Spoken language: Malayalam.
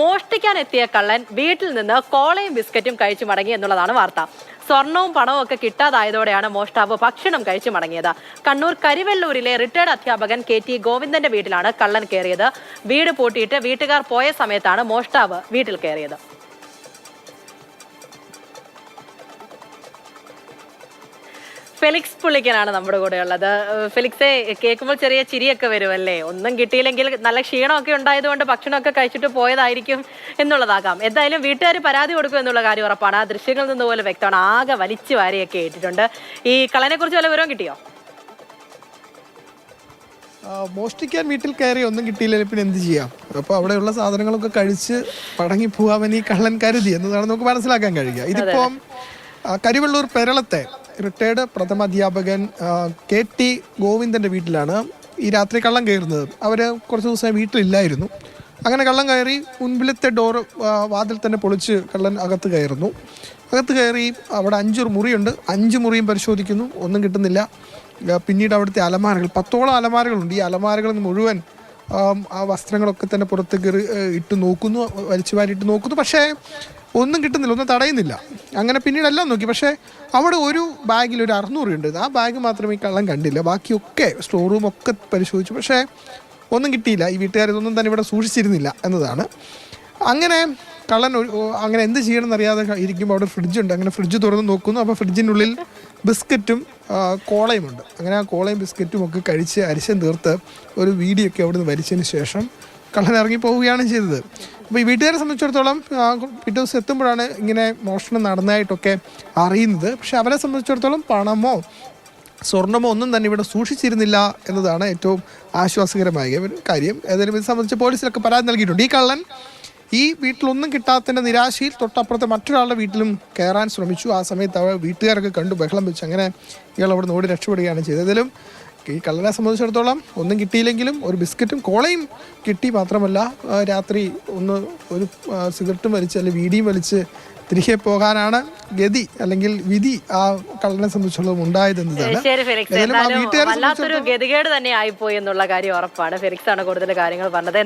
മോഷ്ടിക്കാൻ എത്തിയ കള്ളൻ വീട്ടിൽ നിന്ന് കോളയും ബിസ്ക്കറ്റും കഴിച്ചു മടങ്ങി എന്നുള്ളതാണ് വാർത്ത. സ്വർണവും പണവും ഒക്കെ കിട്ടാതായതോടെയാണ് മോഷ്ടാവ് ഭക്ഷണം കഴിച്ചു മടങ്ങിയത്. കണ്ണൂർ കരിവെള്ളൂരിലെ റിട്ടയർഡ് അധ്യാപകൻ കെ ടി ഗോവിന്ദന്റെ വീട്ടിലാണ് കള്ളൻ കയറിയത്. വീട് പൂട്ടിയിട്ട് വീട്ടുകാർ പോയ സമയത്താണ് മോഷ്ടാവ് വീട്ടിൽ കയറിയത്. ഫെലിക്സ് പുള്ളിക്കനാണ് നമ്മുടെ കൂടെ ഉള്ളത് ഫെലിക്സെ കേൾക്കുമ്പോൾ ചെറിയ ചിരിയൊക്കെ വരുമല്ലേ? ഒന്നും കിട്ടിയില്ലെങ്കിൽ നല്ല ക്ഷീണമൊക്കെ ഉണ്ടായതുകൊണ്ട് ഭക്ഷണമൊക്കെ കഴിച്ചിട്ട് പോയതായിരിക്കും എന്നുള്ളതാകാം. എന്തായാലും വീട്ടുകാർ പരാതി കൊടുക്കും എന്നുള്ള കാര്യം ഉറപ്പാണ്. ആ ദൃശ്യങ്ങളിൽ നിന്ന് പോലെ വ്യക്തമാണ്. ആകെ വലിച്ചു വാരിയൊക്കെ കേട്ടിട്ടുണ്ട് ഈ കളനെ കുറിച്ച് വല്ല വിവരം കിട്ടിയോ? മോഷ്ടിക്കാൻ വീട്ടിൽ കയറി ഒന്നും കിട്ടിയില്ല പിന്നെ എന്ത് ചെയ്യാം? അപ്പോൾ അവിടെയുള്ള സാധനങ്ങളൊക്കെ കഴിച്ച് പടങ്ങി പോവാൻ ഈ കള്ളൻ കരുതി എന്നതാണ് നമുക്ക് മനസ്സിലാക്കാൻ കഴിയുക. ഇതിപ്പം കരിവെള്ളൂർ പെരളത്തെ റിട്ടയർഡ് പ്രഥമ അധ്യാപകൻ കെ ടി ഗോവിന്ദന്റെ വീട്ടിലാണ് ഈ രാത്രി കള്ളം കയറുന്നത്. അവർ കുറച്ച് ദിവസമായി വീട്ടിലില്ലായിരുന്നു. അങ്ങനെ കള്ളം കയറി മുൻപിലത്തെ ഡോർ വാതിൽ തന്നെ പൊളിച്ച് കള്ളൻ അകത്ത് കയറുന്നു. അകത്ത് കയറി അവിടെ അഞ്ച് മുറിയുണ്ട്. അഞ്ച് മുറിയും പരിശോധിക്കുന്നു. ഒന്നും കിട്ടുന്നില്ല. പിന്നീട് അവിടുത്തെ അലമാരകൾ പത്തോളം അലമാരകളുണ്ട്. ഈ അലമാരകളിൽ മുഴുവൻ ആം, വസ്ത്രങ്ങളൊക്കെ തന്നെ പുറത്ത് കയറി ഇട്ട് നോക്കുന്നു വലിച്ചു വാരിയിട്ട് നോക്കുന്നു. പക്ഷേ ഒന്നും കിട്ടുന്നില്ല ഒന്നും തടയുന്നില്ല. അങ്ങനെ പിന്നീട് എല്ലാം നോക്കി. പക്ഷേ അവിടെ ഒരു ബാഗിൽ ഒരു അറുന്നൂറ് ഉണ്ട്. ആ ബാഗ് മാത്രമേ ഈ കള്ളം കണ്ടില്ല. ബാക്കിയൊക്കെ സ്റ്റോർ റൂമൊക്കെ പരിശോധിച്ചു. പക്ഷേ ഒന്നും കിട്ടിയില്ല. ഈ വീട്ടുകാരിതൊന്നും തന്നെ ഇവിടെ സൂക്ഷിച്ചിരുന്നില്ല എന്നതാണ്. അങ്ങനെ കള്ളൻ അങ്ങനെ എന്ത് ചെയ്യണമെന്നറിയാതെ ഇരിക്കുമ്പോൾ അവിടെ ഫ്രിഡ്ജുണ്ട് അങ്ങനെ ഫ്രിഡ്ജ് തുറന്ന് നോക്കുന്നു. അപ്പോൾ ഫ്രിഡ്ജിനുള്ളിൽ ബിസ്ക്കറ്റും കോളയുമുണ്ട്. അങ്ങനെ ആ കോളയും ബിസ്ക്കറ്റും ഒക്കെ കഴിച്ച് അരിശം തീർത്ത് ഒരു വീഡിയോ അവിടെ നിന്ന് വലിച്ചതിന് ശേഷം കള്ളൻ ഇറങ്ങി പോവുകയാണ് ചെയ്തത്. അപ്പോൾ ഈ വീട്ടുകാരെ സംബന്ധിച്ചിടത്തോളം പിറ്റേ ദിവസം എത്തുമ്പോഴാണ് ഇങ്ങനെ മോഷണം നടന്നതായിട്ടൊക്കെ അറിയുന്നത്. പക്ഷേ അവരെ സംബന്ധിച്ചിടത്തോളം പണമോ സ്വർണമോ ഒന്നും തന്നെ ഇവിടെ സൂക്ഷിച്ചിരുന്നില്ല എന്നതാണ് ഏറ്റവും ആശ്വാസകരമായ കാര്യം. ഏതായാലും ഇത് സംബന്ധിച്ച് പോലീസിലൊക്കെ പരാതി നൽകിയിട്ടുണ്ട്. ഈ കള്ളൻ ഈ വീട്ടിലൊന്നും കിട്ടാത്തതിന്റെ നിരാശയിൽ തൊട്ടപ്പുറത്തെ മറ്റൊരാളുടെ വീട്ടിലും കയറാൻ ശ്രമിച്ചു. ആ സമയത്ത് അവർ വീട്ടുകാരൊക്കെ കണ്ടു ബഹളം വെച്ച് അങ്ങനെ ഇയാൾ അവിടെ നിന്ന് ഓടി രക്ഷപ്പെടുകയാണ് ചെയ്തതിലും ഈ കള്ളനെ സംബന്ധിച്ചിടത്തോളം ഒന്നും കിട്ടിയില്ലെങ്കിലും ഒരു ബിസ്ക്കറ്റും കോളയും കിട്ടി മാത്രമല്ല രാത്രി ഒന്ന് ഒരു സിഗരറ്റും വലിച്ച് അല്ലെങ്കിൽ വീടിയും വലിച്ച് തിരികെ പോകാനാണ് ഗതി അല്ലെങ്കിൽ വിധി ആ കള്ളനെ സംബന്ധിച്ചുള്ളതും ഉണ്ടായതെന്ന് എന്നതാണ്. ശരി ഫെലിക്സ്. ഏതായാലും ആ എന്തായാലും വീട്ടുകാരെ വല്ലാത്തൊരു ഗതികേട് തന്നെ ആയിപ്പോയി എന്നുള്ള കാര്യം ഉറപ്പാണ്. ഫെലിക്സ് ആണ് കൂടുതൽ കാര്യങ്ങൾ പറഞ്ഞത്.